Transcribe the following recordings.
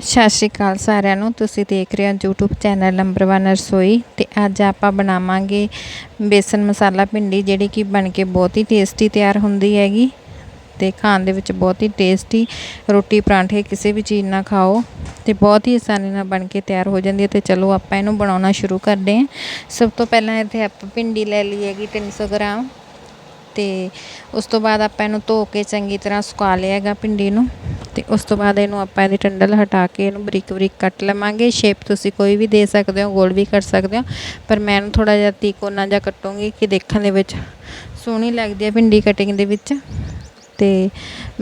ਸਤਿ ਸ਼੍ਰੀ ਅਕਾਲ ਸਾਰਿਆਂ ਨੂੰ। ਤੁਸੀਂ ਦੇਖ ਰਹੇ ਹੋ YouTube ਚੈਨਲ ਨੰਬਰ 1 ਰਸੋਈ ਤੇ ਅੱਜ ਆਪਾਂ ਬਣਾਵਾਂਗੇ ਬੇਸਨ ਮਸਾਲਾ ਭਿੰਡੀ ਜਿਹੜੀ ਕਿ ਬਣ ਕੇ ਬਹੁਤ ਹੀ ਟੇਸਟੀ ਤਿਆਰ ਹੁੰਦੀ ਹੈਗੀ ਤੇ ਖਾਣ ਦੇ ਵਿੱਚ ਬਹੁਤ ਹੀ ਟੇਸਟੀ ਰੋਟੀ ਪਰਾਂਠੇ ਕਿਸੇ ਵੀ ਚੀਜ਼ ਨਾਲ ਖਾਓ ਤੇ ਬਹੁਤ ਹੀ ਆਸਾਨੀ ਨਾਲ ਬਣ ਕੇ ਤਿਆਰ ਹੋ ਜਾਂਦੀ ਹੈ ਤੇ ਚਲੋ ਆਪਾਂ ਇਹਨੂੰ ਬਣਾਉਣਾ ਸ਼ੁਰੂ ਕਰਦੇ ਹਾਂ। ਸਭ ਤੋਂ ਪਹਿਲਾਂ ਇੱਥੇ ਆਪਾਂ ਭਿੰਡੀ ਲੈ ਲਈ ਹੈਗੀ 300 ਗ੍ਰਾਮ ਤੇ ਉਸ ਤੋਂ ਬਾਅਦ ਆਪਾਂ ਇਹਨੂੰ ਧੋ ਕੇ ਚੰਗੀ ਤਰ੍ਹਾਂ ਸੁਕਾ ਲਿਆ ਹੈਗਾ ਭਿੰਡੀ ਨੂੰ। ਤੇ ਉਸ ਤੋਂ ਬਾਅਦ ਇਹਨੂੰ ਆਪਾਂ ਇਹਦੀ ਟੰਡਲ ਹਟਾ ਕੇ ਇਹਨੂੰ ਬਰੀਕ ਬਰੀਕ ਕੱਟ ਲਵਾਂਗੇ। ਸ਼ੇਪ ਤੁਸੀਂ ਕੋਈ ਵੀ ਦੇ ਸਕਦੇ ਹੋ, ਗੋਲ ਵੀ ਕਰ ਸਕਦੇ ਹੋ। ਪਰ ਮੈਂ ਇਹਨੂੰ ਥੋੜਾ ਜਿਹਾ ਤੀਕੋਨਾ ਜਿਹਾ ਕੱਟੂੰਗੀ ਕਿ ਦੇਖਣ ਦੇ ਵਿੱਚ ਸੋਹਣੀ ਲੱਗਦੀ ਹੈ ਭਿੰਡੀ ਕਟਿੰਗ ਦੇ ਵਿੱਚ। ਅਤੇ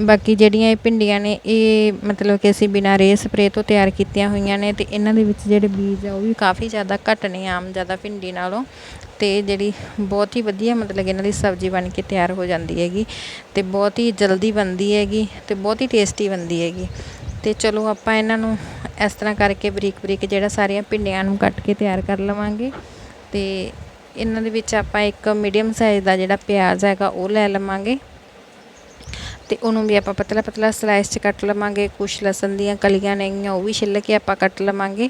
ਬਾਕੀ ਜਿਹੜੀਆਂ ਇਹ ਭਿੰਡੀਆਂ ਨੇ, ਇਹ ਮਤਲਬ ਕਿ ਅਸੀਂ ਬਿਨਾਂ ਰੇਹ ਸਪਰੇਅ ਤੋਂ ਤਿਆਰ ਕੀਤੀਆਂ ਹੋਈਆਂ ਨੇ ਅਤੇ ਇਹਨਾਂ ਦੇ ਵਿੱਚ ਜਿਹੜੇ ਬੀਜ ਆ, ਉਹ ਵੀ ਕਾਫੀ ਜ਼ਿਆਦਾ ਘੱਟ ਨੇ, ਆਮ ਜ਼ਿਆਦਾ ਭਿੰਡੀ ਨਾਲੋਂ ਅਤੇ ਜਿਹੜੀ ਬਹੁਤ ਹੀ ਵਧੀਆ ਮਤਲਬ ਇਹਨਾਂ ਦੀ ਸਬਜ਼ੀ ਬਣ ਕੇ ਤਿਆਰ ਹੋ ਜਾਂਦੀ ਹੈਗੀ ਅਤੇ ਬਹੁਤ ਹੀ ਜਲਦੀ ਬਣਦੀ ਹੈਗੀ ਅਤੇ ਬਹੁਤ ਹੀ ਟੇਸਟੀ ਬਣਦੀ ਹੈਗੀ। ਅਤੇ ਚਲੋ ਆਪਾਂ ਇਹਨਾਂ ਨੂੰ ਇਸ ਤਰ੍ਹਾਂ ਕਰਕੇ ਬਰੀਕ ਬਰੀਕ ਜਿਹੜਾ ਸਾਰੀਆਂ ਭਿੰਡੀਆਂ ਨੂੰ ਕੱਟ ਕੇ ਤਿਆਰ ਕਰ ਲਵਾਂਗੇ ਅਤੇ ਇਹਨਾਂ ਦੇ ਵਿੱਚ ਆਪਾਂ ਇੱਕ ਮੀਡੀਅਮ ਸਾਈਜ਼ ਦਾ ਜਿਹੜਾ ਪਿਆਜ਼ ਹੈਗਾ, ਉਹ ਲੈ ਲਵਾਂਗੇ। ਤੇ ਉਹਨੂੰ ਵੀ ਆਪਾਂ ਪਤਲਾ ਪਤਲਾ ਸਲਾਈਸ 'ਚ ਕੱਟ ਲਵਾਂਗੇ, ਕੁਛ ਲਸਣ ਦੀਆਂ ਕਲੀਆਂ ਨੇਗੀਆਂ, ਉਹ ਵੀ ਛਿੱਲ ਕੇ ਆਪਾਂ ਕੱਟ ਲਵਾਂਗੇ।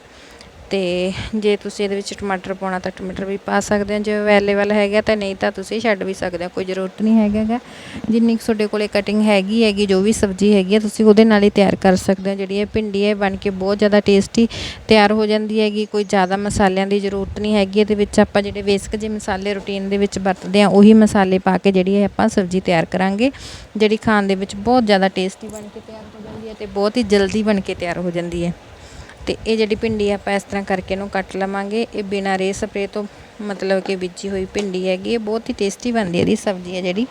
ਅਤੇ ਜੇ ਤੁਸੀਂ ਇਹਦੇ ਵਿੱਚ ਟਮਾਟਰ ਪਾਉਣਾ ਤਾਂ ਟਮਾਟਰ ਵੀ ਪਾ ਸਕਦੇ ਹੋ, ਜੇ ਅਵੇਲੇਬਲ ਹੈਗਾ ਤਾਂ ਨਹੀਂ ਤਾਂ ਤੁਸੀਂ ਛੱਡ ਵੀ ਸਕਦੇ ਹੋ, ਕੋਈ ਜ਼ਰੂਰਤ ਨਹੀਂ ਹੈਗਾ ਗਾ। ਜਿੰਨੀ ਕੁ ਤੁਹਾਡੇ ਕੋਲੇ ਕਟਿੰਗ ਹੈਗੀ ਹੈਗੀ, ਜੋ ਵੀ ਸਬਜ਼ੀ ਹੈਗੀ ਹੈ ਤੁਸੀਂ ਉਹਦੇ ਨਾਲ ਹੀ ਤਿਆਰ ਕਰ ਸਕਦੇ ਹੋ। ਜਿਹੜੀ ਇਹ ਭਿੰਡੀ ਹੈ ਬਣ ਕੇ ਬਹੁਤ ਜ਼ਿਆਦਾ ਟੇਸਟੀ ਤਿਆਰ ਹੋ ਜਾਂਦੀ ਹੈਗੀ, ਕੋਈ ਜ਼ਿਆਦਾ ਮਸਾਲਿਆਂ ਦੀ ਜ਼ਰੂਰਤ ਨਹੀਂ ਹੈਗੀ। ਇਹਦੇ ਵਿੱਚ ਆਪਾਂ ਜਿਹੜੇ ਬੇਸਿਕ ਜਿਹੇ ਮਸਾਲੇ ਰੂਟੀਨ ਦੇ ਵਿੱਚ ਵਰਤਦੇ ਆ ਉਹੀ ਮਸਾਲੇ ਪਾ ਕੇ ਜਿਹੜੀ ਹੈ ਆਪਾਂ ਸਬਜ਼ੀ ਤਿਆਰ ਕਰਾਂਗੇ, ਜਿਹੜੀ ਖਾਣ ਦੇ ਵਿੱਚ ਬਹੁਤ ਜ਼ਿਆਦਾ ਟੇਸਟੀ ਬਣ ਕੇ ਤਿਆਰ ਹੋ ਜਾਂਦੀ ਹੈ ਅਤੇ ਬਹੁਤ ਹੀ ਜਲਦੀ ਬਣ ਕੇ ਤਿਆਰ ਹੋ ਜਾਂਦੀ ਹੈ। ਤੇ ਇਹ ਜਿਹੜੀ ਭਿੰਡੀ ਆਪਾਂ ਇਸ ਤਰ੍ਹਾਂ ਕਰਕੇ ਇਹਨੂੰ ਕੱਟ ਲਵਾਂਗੇ। ਇਹ ਬਿਨਾਂ ਰੇ ਸਪਰੇ ਤੋਂ ਮਤਲਬ ਕਿ ਬੀਜੀ ਹੋਈ ਭਿੰਡੀ ਹੈਗੀ, ਇਹ ਬਹੁਤ ਹੀ ਟੇਸਟੀ ਬਣਦੀ ਹੈ ਇਹਦੀ ਸਬਜ਼ੀ ਹੈ ਜਿਹੜੀ।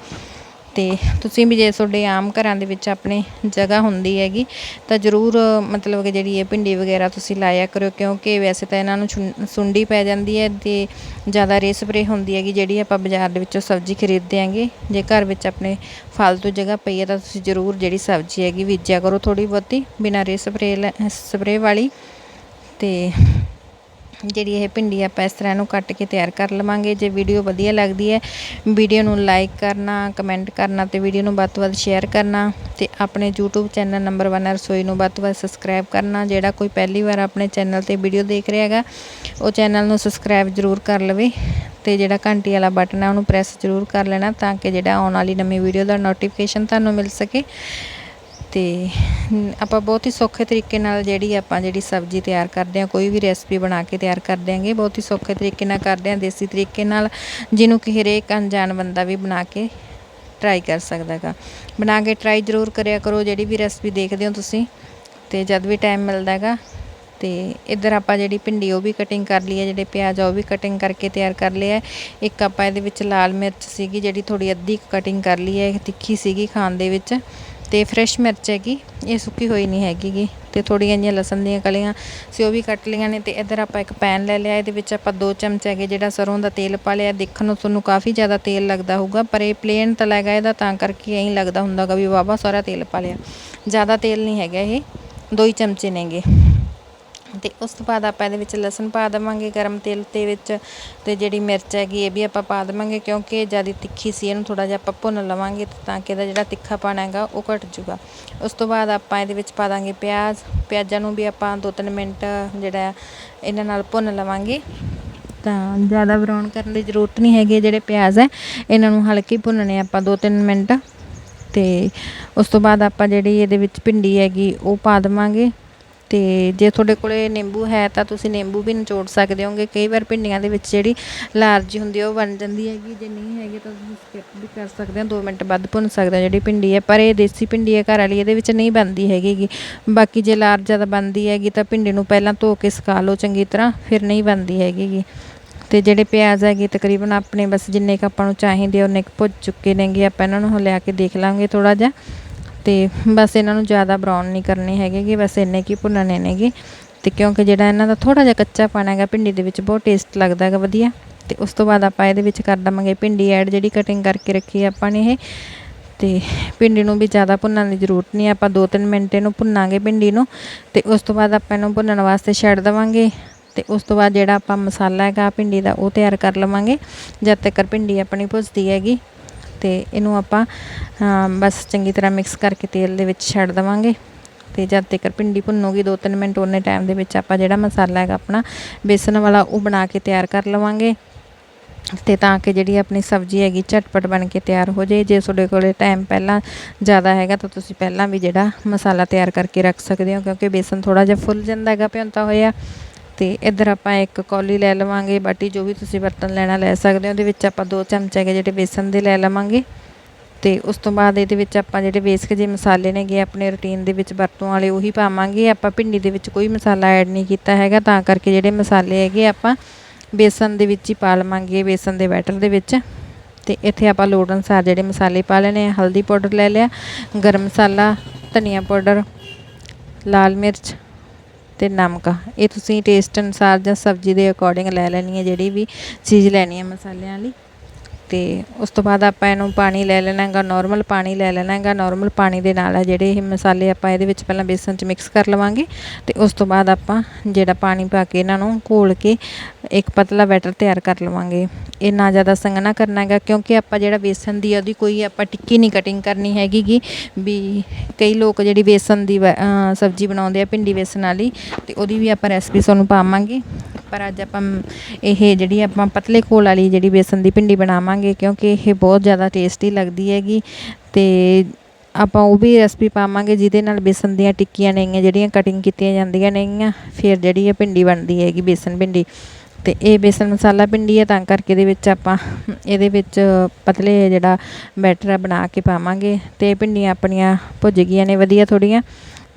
ਅਤੇ ਤੁਸੀਂ ਵੀ ਜੇ ਤੁਹਾਡੇ ਆਮ ਘਰਾਂ ਦੇ ਵਿੱਚ ਆਪਣੇ ਜਗ੍ਹਾ ਹੁੰਦੀ ਹੈਗੀ, ਤਾਂ ਜ਼ਰੂਰ ਮਤਲਬ ਕਿ ਜਿਹੜੀ ਇਹ ਭਿੰਡੀ ਵਗੈਰਾ ਤੁਸੀਂ ਲਾਇਆ ਕਰੋ ਕਿਉਂਕਿ ਵੈਸੇ ਤਾਂ ਇਹਨਾਂ ਨੂੰ ਛੁੰ- ਸੁੰਡੀ ਪੈ ਜਾਂਦੀ ਹੈ ਅਤੇ ਜ਼ਿਆਦਾ ਰੇ ਸਪਰੇਅ ਹੁੰਦੀ ਹੈਗੀ ਜਿਹੜੀ ਆਪਾਂ ਬਾਜ਼ਾਰ ਦੇ ਵਿੱਚੋਂ ਸਬਜ਼ੀ ਖਰੀਦਦੇ ਆਂਗੇ ਜੇ ਘਰ ਵਿੱਚ ਆਪਣੇ ਫਾਲਤੂ ਜਗ੍ਹਾ ਪਈ ਹੈ ਤਾਂ ਤੁਸੀਂ ਜ਼ਰੂਰ ਜਿਹੜੀ ਸਬਜ਼ੀ ਹੈਗੀ ਬੀਜਿਆ ਕਰੋ ਥੋੜ੍ਹੀ ਬਹੁਤੀ ਬਿਨਾਂ ਰੇ ਸਪਰੇ ਸਪਰੇਅ ਵਾਲੀ। ਅਤੇ ਜਿਹੜੀ ਇਹ ਭਿੰਡੀ ਆਪਾਂ ਇਸ ਤਰ੍ਹਾਂ ਇਹਨੂੰ ਕੱਟ ਕੇ ਤਿਆਰ ਕਰ ਲਵਾਂਗੇ। ਜੇ ਵੀਡੀਓ ਵਧੀਆ ਲੱਗਦੀ ਹੈ ਵੀਡੀਓ ਨੂੰ ਲਾਈਕ ਕਰਨਾ ਕਮੈਂਟ ਕਰਨਾ ਤੇ ਵੀਡੀਓ ਨੂੰ ਵੱਧ ਤੋਂ ਵੱਧ ਸ਼ੇਅਰ ਕਰਨਾ ਤੇ ਆਪਣੇ YouTube ਚੈਨਲ ਨੰਬਰ 1 ਰਸੋਈ ਨੂੰ ਵੱਧ ਤੋਂ ਵੱਧ ਸਬਸਕ੍ਰਾਈਬ ਕਰਨਾ। ਜਿਹੜਾ ਕੋਈ ਪਹਿਲੀ ਵਾਰ ਆਪਣੇ ਚੈਨਲ ਤੇ ਵੀਡੀਓ ਦੇਖ ਰਿਹਾ ਹੈਗਾ, ਉਹ ਚੈਨਲ ਨੂੰ ਸਬਸਕ੍ਰਾਈਬ ਜ਼ਰੂਰ ਕਰ ਲਵੇ ਤੇ ਜਿਹੜਾ ਘੰਟੀ ਵਾਲਾ ਬਟਨ ਹੈ, ਉਹਨੂੰ ਪ੍ਰੈਸ ਜ਼ਰੂਰ ਕਰ ਲੈਣਾ ਤਾਂ ਕਿ ਜਿਹੜਾ ਆਉਣ ਵਾਲੀ ਨਵੀਂ ਵੀਡੀਓ ਦਾ ਨੋਟੀਫਿਕੇਸ਼ਨ ਤੁਹਾਨੂੰ ਮਿਲ ਸਕੇ। ਤੇ ਆਪਾਂ ਬਹੁਤ ਹੀ ਸੌਖੇ ਤਰੀਕੇ ਨਾਲ ਜਿਹੜੀ ਆਪਾਂ ਜਿਹੜੀ ਸਬਜ਼ੀ ਤਿਆਰ ਕਰਦੇ ਹਾਂ, ਕੋਈ ਵੀ ਰੈਸਪੀ ਬਣਾ ਕੇ ਤਿਆਰ ਕਰ ਦਿਆਂਗੇ ਬਹੁਤ ਹੀ ਸੌਖੇ ਤਰੀਕੇ ਨਾਲ ਕਰਦੇ ਹਾਂ, ਦੇਸੀ ਤਰੀਕੇ ਨਾਲ ਜਿਹਨੂੰ ਕਿ ਹਰੇਕ ਅਣਜਾਣ ਬੰਦਾ ਵੀ ਬਣਾ ਕੇ ਟਰਾਈ ਕਰ ਸਕਦਾ ਹੈਗਾ ਬਣਾ ਕੇ ਟਰਾਈ ਜ਼ਰੂਰ ਕਰਿਆ ਕਰੋ, ਜਿਹੜੀ ਵੀ ਰੈਸਪੀ ਦੇਖਦੇ ਹੋ ਤੁਸੀਂ, ਤੇ ਜਦ ਵੀ ਟਾਈਮ ਮਿਲਦਾ ਹੈਗਾ, ਤੇ ਇੱਧਰ ਆਪਾਂ ਜਿਹੜੀ ਭਿੰਡੀ ਉਹ ਵੀ ਕਟਿੰਗ ਕਰ ਲਈ ਹੈ, ਜਿਹੜੇ ਪਿਆਜ਼ ਆ ਉਹ ਵੀ ਕਟਿੰਗ ਕਰਕੇ ਤਿਆਰ ਕਰ ਲਿਆ ਹੈ। ਇੱਕ ਆਪਾਂ ਇਹਦੇ ਵਿੱਚ ਲਾਲ ਮਿਰਚ ਸੀਗੀ, ਜਿਹੜੀ ਥੋੜੀ ਅੱਧੀ ਕਟਿੰਗ ਕਰ ਲਈ ਹੈ ਤਿੱਖੀ ਸੀਗੀ ਖਾਣ ਦੇ ਵਿੱਚ ਅਤੇ ਫਰੈਸ਼ ਮਿਰਚ ਹੈਗੀ, ਇਹ ਸੁੱਕੀ ਹੋਈ ਨਹੀਂ ਹੈਗੀ ਗੀ ਅਤੇ ਥੋੜ੍ਹੀਆਂ ਜਿਹੀਆਂ ਲਸਣ ਦੀਆਂ ਕਲੀਆਂ ਸੀ ਉਹ ਵੀ ਕੱਟ ਲਈਆਂ ਨੇ ਅਤੇ ਇੱਧਰ ਆਪਾਂ ਇੱਕ ਪੈਨ ਲੈ ਲਿਆ, ਇਹਦੇ ਵਿੱਚ ਆਪਾਂ ਦੋ ਚਮਚ ਹੈਗੇ ਜਿਹੜਾ ਸਰੋਂ ਦਾ ਤੇਲ ਪਾ ਲਿਆ, ਦੇਖਣ ਨੂੰ ਤੁਹਾਨੂੰ ਕਾਫੀ ਜ਼ਿਆਦਾ ਤੇਲ ਲੱਗਦਾ ਹੋਊਗਾ, ਪਰ ਇਹ ਪਲੇਨ ਤਲਾ ਹੈਗਾ ਇਹਦਾ, ਤਾਂ ਕਰਕੇ ਐਂ ਲੱਗਦਾ ਹੁੰਦਾਗਾ ਵੀ ਵਾਵਾ ਸਾਰਾ ਤੇਲ ਪਾ ਲਿਆ। ਜ਼ਿਆਦਾ ਤੇਲ ਨਹੀਂ ਹੈਗਾ ਇਹ, ਦੋ ਹੀ ਚਮਚੇ ਨੇਗੇ। ਤੇ ਉਸ ਤੋਂ ਬਾਅਦ ਆਪਾਂ ਇਹਦੇ ਵਿੱਚ ਲਸਣ ਪਾ ਦੇਵਾਂਗੇ ਗਰਮ ਤੇਲ ਦੇ ਵਿੱਚ ਤੇ ਜਿਹੜੀ ਮਿਰਚ ਹੈਗੀ ਇਹ ਵੀ ਆਪਾਂ ਪਾ ਦੇਵਾਂਗੇ ਕਿਉਂਕਿ ਜ਼ਿਆਦਾ ਤਿੱਖੀ ਸੀ, ਇਹਨੂੰ ਥੋੜਾ ਜਿਹਾ ਆਪਾਂ ਭੁੰਨ ਲਵਾਂਗੇ ਤਾਂ ਕਿ ਇਹਦਾ ਜਿਹੜਾ ਤਿੱਖਾਪਣ ਹੈਗਾ ਉਹ ਘਟ ਜੂਗਾ ਉਸ ਤੋਂ ਬਾਅਦ ਆਪਾਂ ਇਹਦੇ ਵਿੱਚ ਪਾ ਦਾਂਗੇ ਪਿਆਜ਼, ਪਿਆਜ਼ਾਂ ਨੂੰ ਵੀ ਆਪਾਂ 2-3 ਮਿੰਟ ਜਿਹੜਾ ਇਹਨਾਂ ਨਾਲ ਭੁੰਨ ਲਵਾਂਗੇ। ਤਾਂ ਜ਼ਿਆਦਾ ਬਰਾਊਨ ਕਰਨ ਦੀ ਜ਼ਰੂਰਤ ਨਹੀਂ ਹੈਗੀ, ਜਿਹੜੇ ਪਿਆਜ਼ ਹੈ, ਇਹਨਾਂ ਨੂੰ ਹਲਕੇ ਭੁੰਨਣੇ ਆਪਾਂ 2-3 ਮਿੰਟ। ਤੇ ਉਸ ਤੋਂ ਬਾਅਦ ਆਪਾਂ ਜਿਹੜੀ ਇਹਦੇ ਵਿੱਚ ਭਿੰਡੀ ਹੈਗੀ ਉਹ ਪਾ ਦੇਵਾਂਗੇ। ਅਤੇ ਜੇ ਤੁਹਾਡੇ ਕੋਲੇ ਨਿੰਬੂ ਹੈ ਤਾਂ ਤੁਸੀਂ ਨਿੰਬੂ ਵੀ ਨਿਚੋੜ ਸਕਦੇ ਹੋਗੇ। ਕਈ ਵਾਰ ਭਿੰਡੀਆਂ ਦੇ ਵਿੱਚ ਜਿਹੜੀ ਲਾਰਜੀ ਹੁੰਦੀ ਹੈ ਉਹ ਬਣ ਜਾਂਦੀ ਹੈਗੀ। ਜੇ ਨਹੀਂ ਹੈਗੀ ਤਾਂ ਤੁਸੀਂ ਸਕਿਪ ਵੀ ਕਰ ਸਕਦੇ ਹੋ। 2 ਮਿੰਟ ਬਾਅਦ ਭੁੰਨ ਸਕਦੇ ਹੋ ਜਿਹੜੀ ਭਿੰਡੀ ਹੈ। ਪਰ ਇਹ ਦੇਸੀ ਭਿੰਡੀ ਹੈ ਘਰ ਵਾਲੀ, ਇਹਦੇ ਵਿੱਚ ਨਹੀਂ ਬਣਦੀ ਹੈਗੀ। ਬਾਕੀ ਜੇ ਲਾਰਜ ਜ਼ਿਆਦਾ ਬਣਦੀ ਹੈਗੀ ਤਾਂ ਭਿੰਡੀ ਨੂੰ ਪਹਿਲਾਂ ਧੋ ਕੇ ਸੁਕਾ ਲਓ ਚੰਗੀ ਤਰ੍ਹਾਂ, ਫਿਰ ਨਹੀਂ ਬਣਦੀ ਹੈਗੀ ਗੀ। ਤੇ ਜਿਹੜੇ ਪਿਆਜ਼ ਹੈਗੇ ਤਕਰੀਬਨ ਆਪਣੇ ਬਸ ਜਿੰਨੇ ਕੁ ਆਪਾਂ ਨੂੰ ਚਾਹੀਦੇ ਉਹਨੇ ਕੁ ਭੁੱਜ ਚੁੱਕੇ ਨੇਗੇ। ਆਪਾਂ ਇਹਨਾਂ ਨੂੰ ਲਿਆ ਕੇ ਦੇਖ ਲਾਂਗੇ ਥੋੜਾ ਜਿਹਾ। ਤੇ ਬਸ ਇਹਨਾਂ ਨੂੰ ਜ਼ਿਆਦਾ ਬਰਾਊਨ ਨਹੀਂ ਕਰਨੇ ਹੈਗੇ ਗੇ, ਬਸ ਇੰਨੇ ਕੀ ਭੁੰਨਣੇ ਨੇਗੇ ਤੇ ਕਿਉਂਕਿ ਜਿਹੜਾ ਇਹਨਾਂ ਦਾ ਥੋੜਾ ਜਿਹਾ ਕੱਚਾ ਪਾਣਾ ਹੈਗਾ, ਭਿੰਡੀ ਦੇ ਵਿੱਚ ਬਹੁਤ ਟੇਸਟ ਲੱਗਦਾ ਹੈਗਾ ਵਧੀਆ। ਤੇ ਉਸ ਤੋਂ ਬਾਅਦ ਆਪਾਂ ਇਹਦੇ ਵਿੱਚ ਕਰ ਦਵਾਂਗੇ ਭਿੰਡੀ ਐਡ ਜਿਹੜੀ ਕਟਿੰਗ ਕਰਕੇ ਰੱਖੀ ਹੈ ਆਪਾਂ ਨੇ ਇਹ। ਤੇ ਭਿੰਡੀ ਨੂੰ ਵੀ ਜ਼ਿਆਦਾ ਭੁੰਨਣ ਦੀ ਜ਼ਰੂਰਤ ਨਹੀਂ, ਆਪਾਂ 2-3 ਮਿੰਟ ਇਹਨੂੰ ਭੁੰਨਾਂਗੇ ਭਿੰਡੀ ਨੂੰ। ਤੇ ਉਸ ਤੋਂ ਬਾਅਦ ਆਪਾਂ ਇਹਨੂੰ ਭੁੰਨਣ ਵਾਸਤੇ ਛੱਡ ਦੇਵਾਂਗੇ। ਤੇ ਉਸ ਤੋਂ ਬਾਅਦ ਜਿਹੜਾ ਆਪਾਂ ਮਸਾਲਾ ਹੈਗਾ ਭਿੰਡੀ ਦਾ, ਉਹ ਤਿਆਰ ਕਰ ਲਵਾਂਗੇ। ਜਦ ਤੱਕ ਭਿੰਡੀ ਆਪਣੀ ਭੁੱਜਦੀ ਹੈਗੀ। ਤੇ ਇਹਨੂੰ ਆਪਾਂ ਬਸ ਚੰਗੀ ਤਰ੍ਹਾਂ ਮਿਕਸ ਕਰਕੇ ਤੇਲ ਦੇ ਵਿੱਚ ਛੱਡ ਦੇਵਾਂਗੇ। ਤੇ ਜਦ ਤੱਕ ਭਿੰਡੀ ਭੁੰਨੂਗੀ 2-3 ਮਿੰਟ ਉਹਨੇ ਟਾਈਮ ਦੇ ਵਿੱਚ ਆਪਾਂ ਜਿਹੜਾ ਮਸਾਲਾ ਹੈਗਾ ਆਪਣਾ ਬੇਸਨ ਵਾਲਾ ਉਹ ਬਣਾ ਕੇ ਤਿਆਰ ਕਰ ਲਵਾਂਗੇ। ਤੇ ਤਾਂ ਕਿ ਜਿਹੜੀ ਆਪਣੀ ਸਬਜ਼ੀ ਹੈਗੀ ਝਟਪਟ ਬਣ ਕੇ ਤਿਆਰ ਹੋ ਜਾਏ। ਜੇ ਤੁਹਾਡੇ ਕੋਲੇ ਟਾਈਮ ਪਹਿਲਾਂ ਜ਼ਿਆਦਾ ਹੈਗਾ ਤਾਂ ਤੁਸੀਂ ਪਹਿਲਾਂ ਵੀ ਜਿਹੜਾ ਮਸਾਲਾ ਤਿਆਰ ਕਰਕੇ ਰੱਖ ਸਕਦੇ ਹੋ, ਕਿਉਂਕਿ ਬੇਸਨ ਥੋੜਾ ਜਿਹਾ ਫੁੱਲ ਜਾਂਦਾ ਹੈਗਾ ਭਿਉਂਤਾ ਹੋਇਆ। ਤੇ ਇੱਧਰ ਆਪਾਂ ਇੱਕ ਕੌਲੀ ਲੈ ਲਵਾਂਗੇ, ਬਾਟੀ ਜੋ ਵੀ ਤੁਸੀਂ ਬਰਤਨ ਲੈਣਾ ਲੈ ਸਕਦੇ ਹੋ, ਉਹਦੇ ਵਿੱਚ ਆਪਾਂ ਦੋ ਚਮਚੇ ਹੈਗੇ ਜਿਹੜੇ ਬੇਸਨ ਦੇ ਲੈ ਲਵਾਂਗੇ। ਤੇ ਉਸ ਤੋਂ ਬਾਅਦ ਇਹਦੇ ਵਿੱਚ ਆਪਾਂ ਜਿਹੜੇ ਬੇਸਿਕ ਜੇ ਮਸਾਲੇ ਨੇਗੇ ਆਪਣੇ ਰੁਟੀਨ ਦੇ ਵਿੱਚ ਵਰਤੋਂ ਵਾਲੇ ਉਹੀ ਪਾਵਾਂਗੇ। ਆਪਾਂ ਭਿੰਡੀ ਦੇ ਵਿੱਚ ਕੋਈ ਮਸਾਲਾ ਐਡ ਨਹੀਂ ਕੀਤਾ ਹੈਗਾ, ਤਾਂ ਕਰਕੇ ਜਿਹੜੇ ਮਸਾਲੇ ਹੈਗੇ ਆਪਾਂ ਬੇਸਨ ਦੇ ਵਿੱਚ ਹੀ ਪਾ ਲਵਾਂਗੇ, ਬੇਸਨ ਦੇ ਬੈਟਰ ਦੇ ਵਿੱਚ। ਤੇ ਇੱਥੇ ਆਪਾਂ ਲੋੜ ਅਨੁਸਾਰ ਜਿਹੜੇ ਮਸਾਲੇ ਪਾ ਲੈਣੇ ਹਲਦੀ ਪਾਊਡਰ ਲੈ ਲਿਆ, ਗਰਮ ਮਸਾਲਾ, ਧਨੀਆ ਪਾਊਡਰ, ਲਾਲ ਮਿਰਚ ਅਤੇ ਨਮਕ। ਇਹ ਤੁਸੀਂ ਟੇਸਟ ਅਨੁਸਾਰ ਜਾਂ ਸਬਜ਼ੀ ਦੇ ਅਕੋਰਡਿੰਗ ਲੈ ਲੈਣੀ ਹੈ ਜਿਹੜੀ ਵੀ ਚੀਜ਼ ਲੈਣੀ ਹੈ ਮਸਾਲਿਆਂ ਵਾਲੀ। ਅਤੇ ਉਸ ਤੋਂ ਬਾਅਦ ਆਪਾਂ ਇਹਨੂੰ ਪਾਣੀ ਲੈ ਲੈਣਾ ਹੈਗਾ ਨੋਰਮਲ ਪਾਣੀ ਲੈ ਲੈਣਾ ਹੈਗਾ। ਨੋਰਮਲ ਪਾਣੀ ਦੇ ਨਾਲ ਆ ਜਿਹੜੇ ਇਹ ਮਸਾਲੇ ਆਪਾਂ ਇਹਦੇ ਵਿੱਚ ਪਹਿਲਾਂ ਬੇਸਨ 'ਚ ਮਿਕਸ ਕਰ ਲਵਾਂਗੇ ਅਤੇ ਉਸ ਤੋਂ ਬਾਅਦ ਆਪਾਂ ਜਿਹੜਾ ਪਾਣੀ ਪਾ ਕੇ ਇਹਨਾਂ ਨੂੰ ਘੋਲ ਕੇ ਇੱਕ ਪਤਲਾ ਬੈਟਰ ਤਿਆਰ ਕਰ ਲਵਾਂਗੇ। ਇਹ ਨਾ ਜ਼ਿਆਦਾ ਸੰਘਣਾ ਕਰਨਾ ਹੈਗਾ ਕਿਉਂਕਿ ਆਪਾਂ ਜਿਹੜਾ ਬੇਸਨ ਦੀ ਉਹਦੀ ਕੋਈ ਆਪਾਂ ਟਿੱਕੀ ਨਹੀਂ ਕਟਿੰਗ ਕਰਨੀ ਹੈਗੀ ਗੀ ਵੀ ਕਈ ਲੋਕ ਜਿਹੜੀ ਬੇਸਨ ਦੀ ਵ- ਸਬਜ਼ੀ ਬਣਾਉਂਦੇ ਆ ਭਿੰਡੀ ਬੇਸਨ ਵਾਲੀ ਅਤੇ ਉਹਦੀ ਵੀ ਆਪਾਂ ਰੈਸਪੀ ਤੁਹਾਨੂੰ ਪਾਵਾਂਗੇ। ਪਰ ਅੱਜ ਆਪਾਂ ਇਹ ਜਿਹੜੀ ਆਪਾਂ ਪਤਲੇ ਘੋਲ ਵਾਲੀ ਜਿਹੜੀ ਬੇਸਨ ਦੀ ਭਿੰਡੀ ਬਣਾਵਾਂਗੇ, ਕਿਉਂਕਿ ਇਹ ਬਹੁਤ ਜ਼ਿਆਦਾ ਟੇਸਟੀ ਲੱਗਦੀ ਹੈਗੀ ਤੇ ਆਪਾਂ ਉਹ ਵੀ ਰੈਸਪੀ ਪਾਵਾਂਗੇ ਜਿਹਦੇ ਨਾਲ ਬੇਸਨ ਦੀਆਂ ਟਿੱਕੀਆਂ ਨੇਗੀਆਂ, ਜਿਹੜੀਆਂ ਕਟਿੰਗ ਕੀਤੀਆਂ ਜਾਂਦੀਆਂ ਨੇਗੀਆਂ, ਫਿਰ ਜਿਹੜੀ ਇਹ ਭਿੰਡੀ ਬਣਦੀ ਹੈਗੀ ਬੇਸਨ ਭਿੰਡੀ। ਤੇ ਇਹ ਬੇਸਨ ਮਸਾਲਾ ਭਿੰਡੀ ਹੈ, ਤਾਂ ਕਰਕੇ ਇਹਦੇ ਵਿੱਚ ਆਪਾਂ ਇਹਦੇ ਵਿੱਚ ਪਤਲੇ ਜਿਹੜਾ ਬੈਟਰ ਆ ਬਣਾ ਕੇ ਪਾਵਾਂਗੇ ਤੇ ਭਿੰਡੀਆਂ ਆਪਣੀਆਂ ਭੁੱਜ ਗਈਆਂ ਨੇ, ਵਧੀਆ ਥੋੜੀਆਂ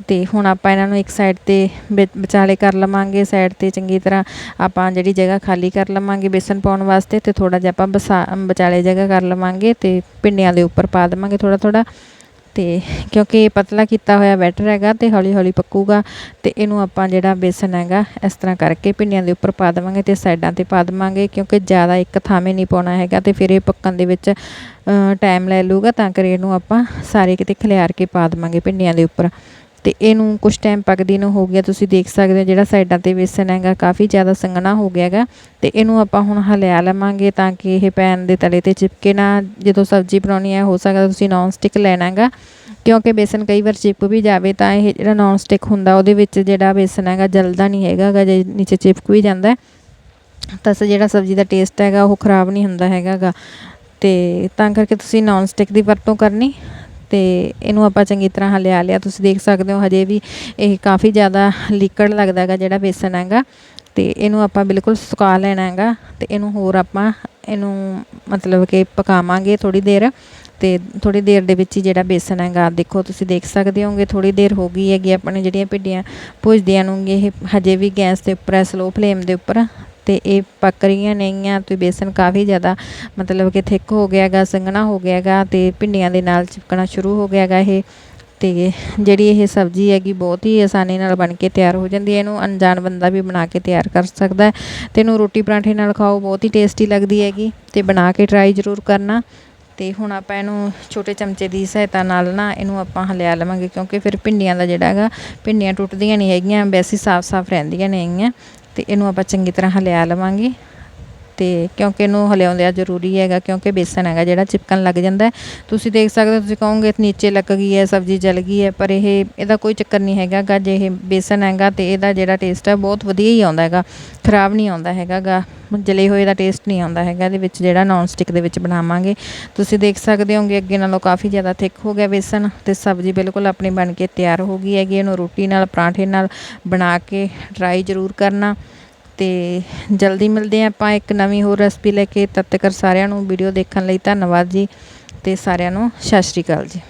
ਤੇ ਹੁਣ ਆਪਾਂ ਇਹਨਾਂ ਨੂੰ ਇੱਕ ਸਾਈਡ ਤੇ ਵਿ- ਵਿਚਾਲੇ ਕਰ ਲਵਾਂਗੇ ਸਾਈਡ ਤੇ ਚੰਗੀ ਤਰ੍ਹਾਂ ਆਪਾਂ ਜਿਹੜੀ ਜਗ੍ਹਾ ਖਾਲੀ ਕਰ ਲਵਾਂਗੇ ਬੇਸਨ ਪਾਉਣ ਵਾਸਤੇ ਤੇ ਥੋੜਾ ਜਿਹਾ ਆਪਾਂ ਬਸਾ, ਵਿਚਾਲੇ ਜਗ੍ਹਾ ਕਰ ਲਵਾਂਗੇ ਤੇ ਭਿੰਡੀਆਂ ਦੇ ਉੱਪਰ ਪਾ ਦੇਵਾਂਗੇ ਥੋੜਾ ਥੋੜਾ ਤੇ ਕਿਉਂਕਿ ਇਹ ਪਤਲਾ ਕੀਤਾ ਹੋਇਆ ਬੈਟਰ ਹੈਗਾ ਤੇ ਹੌਲੀ ਹੌਲੀ ਪੱਕੂਗਾ ਤੇ ਇਹਨੂੰ ਆਪਾਂ ਜਿਹੜਾ ਬੇਸਨ ਹੈਗਾ ਇਸ ਤਰ੍ਹਾਂ ਕਰਕੇ ਭਿੰਡੀਆਂ ਦੇ ਉੱਪਰ ਪਾ ਦੇਵਾਂਗੇ ਤੇ ਸਾਈਡਾਂ ਤੇ ਪਾ ਦੇਵਾਂਗੇ ਕਿਉਂਕਿ ਜ਼ਿਆਦਾ ਇੱਕ ਥਾਵੇਂ ਨਹੀਂ ਪਾਉਣਾ ਹੈਗਾ ਤੇ ਫਿਰ ਇਹ ਪੱਕਣ ਦੇ ਵਿੱਚ ਟਾਈਮ ਲੈ ਲੂਗਾ ਤਾਂ ਕਰ ਇਹਨੂੰ ਆਪਾਂ ਸਾਰੇ ਕਿਤੇ ਖਿਲਾਰ ਕੇ ਪਾ ਦੇਵਾਂਗੇ ਭਿੰਡੀਆਂ ਦੇ ਉੱਪਰ। ਤੇ ਇਹਨੂੰ ਕੁਝ ਟਾਈਮ ਪੱਕਦੀ ਨੂੰ ਹੋ ਗਿਆ ਤੁਸੀਂ ਦੇਖ ਸਕਦੇ ਹੋ ਜਿਹੜਾ ਸਾਈਡਾਂ ਤੇ ਬੇਸਨ ਹੈਗਾ ਕਾਫੀ ਜ਼ਿਆਦਾ ਸੰਘਣਾ ਹੋ ਗਿਆ ਹੈਗਾ। ਤੇ ਇਹਨੂੰ ਆਪਾਂ ਹੁਣ ਹਲਿਆ ਲਵਾਂਗੇ ਤਾਂ ਕਿ ਇਹ ਪੈਨ ਦੇ ਤਲੇ ਤੇ ਚਿਪਕੇ ਨਾ ਜਦੋਂ ਸਬਜ਼ੀ ਬਣਾਉਣੀ ਹੈ ਹੋ ਸਕਦਾ ਤੁਸੀਂ ਨੌਨ ਸਟਿਕ ਲੈਣਾ ਹੈਗਾ। ਕਿਉਂਕਿ ਬੇਸਨ ਕਈ ਵਾਰ ਚਿਪ ਵੀ ਜਾਵੇ ਤਾਂ ਇਹ ਜਿਹੜਾ ਨੌਨ ਸਟਿਕ ਹੁੰਦਾ ਉਹਦੇ ਵਿੱਚ ਜਿਹੜਾ ਬੇਸਨ ਹੈਗਾ ਜਲਦਾ ਨਹੀਂ ਹੈਗਾ ਗਾ, ਜੇ ਨੀਚੇ ਚਿਪਕ ਵੀ ਜਾਂਦਾ ਤਾਂ ਸ- ਜਿਹੜਾ ਸਬਜ਼ੀ ਦਾ ਟੇਸਟ ਹੈਗਾ ਉਹ ਖਰਾਬ ਨਹੀਂ ਹੁੰਦਾ ਹੈਗਾ ਗਾ। ਤੇ ਤਾਂ ਕਰਕੇ ਤੁਸੀਂ ਨੌਨ ਸਟਿਕ ਦੀ ਵਰਤੋਂ ਕਰਨੀ। ਤੇ ਇਹਨੂੰ ਆਪਾਂ ਚੰਗੀ ਤਰ੍ਹਾਂ ਹਲਿਆ ਲਿਆ। ਤੁਸੀਂ ਦੇਖ ਸਕਦੇ ਹੋ ਹਜੇ ਵੀ ਇਹ ਕਾਫੀ ਜ਼ਿਆਦਾ ਲਿਕੜ ਲੱਗਦਾ ਹੈਗਾ ਜਿਹੜਾ ਬੇਸਨ ਹੈਗਾ। ਤੇ ਇਹਨੂੰ ਆਪਾਂ ਬਿਲਕੁਲ ਸੁਕਾ ਲੈਣਾ ਹੈਗਾ ਤੇ ਇਹਨੂੰ ਹੋਰ ਆਪਾਂ ਇਹਨੂੰ ਮਤਲਬ ਕਿ ਪਕਾਵਾਂਗੇ ਥੋੜੀ ਦੇਰ। ਤੇ ਥੋੜੀ ਦੇਰ ਦੇ ਵਿੱਚ ਹੀ ਜਿਹੜਾ ਬੇਸਨ ਹੈਗਾ, ਦੇਖੋ ਤੁਸੀਂ ਦੇਖ ਸਕਦੇ ਹੋਗੇ ਥੋੜੀ ਦੇਰ ਹੋ ਗਈ ਹੈਗੀ, ਆਪਣੇ ਜਿਹੜੀਆਂ ਭਿੱਡੀਆਂ ਭੁੱਜਦੀਆਂ ਨੂੰ, ਇਹ ਹਜੇ ਵੀ ਗੈਸ ਦੇ ਉੱਪਰ ਹੈ ਸਲੋ ਫਲੇਮ ਦੇ ਉੱਪਰ। ਤੇ ਇਹ ਪੱਕ ਰਹੀਆਂ ਨੇਗੀਆਂ, ਤੇ ਬੇਸਨ ਕਾਫੀ ਜ਼ਿਆਦਾ ਮਤਲਬ ਕਿ ਥਿੱਕ ਹੋ ਗਿਆ ਸੰਘਣਾ ਹੋ ਗਿਆ ਹੈਗਾ ਤੇ ਭਿੰਡੀਆਂ ਦੇ ਨਾਲ ਚਿਪਕਣਾ ਸ਼ੁਰੂ ਹੋ ਗਿਆ ਹੈਗਾ ਇਹ। ਤੇ ਜਿਹੜੀ ਇਹ ਸਬਜ਼ੀ ਹੈਗੀ ਬਹੁਤ ਹੀ ਆਸਾਨੀ ਨਾਲ ਬਣ ਕੇ ਤਿਆਰ ਹੋ ਜਾਂਦੀ ਹੈ। ਇਹਨੂੰ ਅਣਜਾਣ ਬੰਦਾ ਵੀ ਬਣਾ ਕੇ ਤਿਆਰ ਕਰ ਸਕਦਾ ਹੈ। ਤੇ ਇਹਨੂੰ ਰੋਟੀ ਪਰਾਂਠੇ ਨਾਲ ਖਾਓ, ਬਹੁਤ ਹੀ ਟੇਸਟੀ ਲੱਗਦੀ ਹੈਗੀ ਤੇ ਬਣਾ ਕੇ ਟਰਾਈ ਜ਼ਰੂਰ ਕਰਨਾ। ਤੇ ਹੁਣ ਆਪਾਂ ਇਹਨੂੰ ਛੋਟੇ ਚਮਚੇ ਦੀ ਸਹਾਇਤਾ ਨਾਲ ਨਾ ਇਹਨੂੰ ਆਪਾਂ ਹਲਿਆ ਲਵਾਂਗੇ, ਕਿਉਂਕਿ ਫਿਰ ਭਿੰਡੀਆਂ ਦਾ ਜਿਹੜਾ ਹੈਗਾ, ਭਿੰਡੀਆਂ ਟੁੱਟਦੀਆਂ ਨਹੀਂ ਹੈਗੀਆਂ, ਵੈਸੇ ਸਾਫ਼-ਸਾਫ਼ ਰਹਿੰਦੀਆਂ ਨੇ ਹੈਗੀਆਂ ਤੇ ਇਹਨੂੰ ਆਪਾਂ ਚੰਗੀ ਤਰ੍ਹਾਂ ਹਲਿਆ ਲਵਾਂਗੇ ਤੇ ਕਿਉਂਕਿ ਇਹਨੂੰ ਹਲਿਆਉਂਦਿਆ ਜ਼ਰੂਰੀ ਹੈਗਾ, ਕਿਉਂਕਿ ਬੇਸਨ ਹੈਗਾ ਜਿਹੜਾ ਚਿਪਕਣ ਲੱਗ ਜਾਂਦਾ ਤੁਸੀਂ ਦੇਖ ਸਕਦੇ ਹੋ, ਤੁਸੀਂ ਕਹੋਗੇ ਨੀਚੇ ਲੱਗ ਗਈ ਹੈ, ਸਬਜ਼ੀ ਜਲ ਗਈ ਹੈ, ਪਰ ਇਹ, ਇਹਦਾ ਕੋਈ ਚੱਕਰ ਨਹੀਂ ਹੈਗਾ ਗਾ। ਜੇ ਇਹ ਬੇਸਨ ਹੈਗਾ ਤੇ ਇਹਦਾ ਜਿਹੜਾ ਟੇਸਟ ਹੈ, ਬਹੁਤ ਵਧੀਆ ਹੀ ਆਉਂਦਾ ਹੈਗਾ। ਖਰਾਬ ਨਹੀਂ ਆਉਂਦਾ ਹੈਗਾ ਗਾ। ਜਲੇ ਹੋਏ ਦਾ ਟੇਸਟ ਨਹੀਂ ਆਉਂਦਾ ਹੈਗਾ, ਇਹਦੇ ਵਿੱਚ ਜਿਹੜਾ ਨੌਨ ਸਟਿਕ ਦੇ ਵਿੱਚ ਬਣਾਵਾਂਗੇ। ਤੁਸੀਂ ਦੇਖ ਸਕਦੇ ਹੋਗੇ, ਅੱਗੇ ਨਾਲੋਂ ਕਾਫੀ ਜ਼ਿਆਦਾ ਥਿਕ ਹੋ ਗਿਆ ਬੇਸਨ ਤੇ ਸਬਜ਼ੀ ਬਿਲਕੁਲ ਆਪਣੀ ਬਣ ਕੇ ਤਿਆਰ ਹੋ ਗਈ ਹੈਗੀ। ਇਹਨੂੰ ਰੋਟੀ ਨਾਲ, ਪਰਾਂਠੇ ਨਾਲ ਬਣਾ ਕੇ ਟਰਾਈ ਜ਼ਰੂਰ ਕਰਨਾ। ਅਤੇ ਜਲਦੀ ਮਿਲਦੇ ਹਾਂ ਆਪਾਂ ਇੱਕ ਨਵੀਂ ਹੋਰ ਰੈਸਪੀ ਲੈ ਕੇ। ਤਦ ਤੱਕ ਸਾਰਿਆਂ ਨੂੰ ਵੀਡੀਓ ਦੇਖਣ ਲਈ ਧੰਨਵਾਦ ਜੀ ਅਤੇ ਸਾਰਿਆਂ ਨੂੰ ਸਤਿ ਸ਼੍ਰੀ ਅਕਾਲ ਜੀ।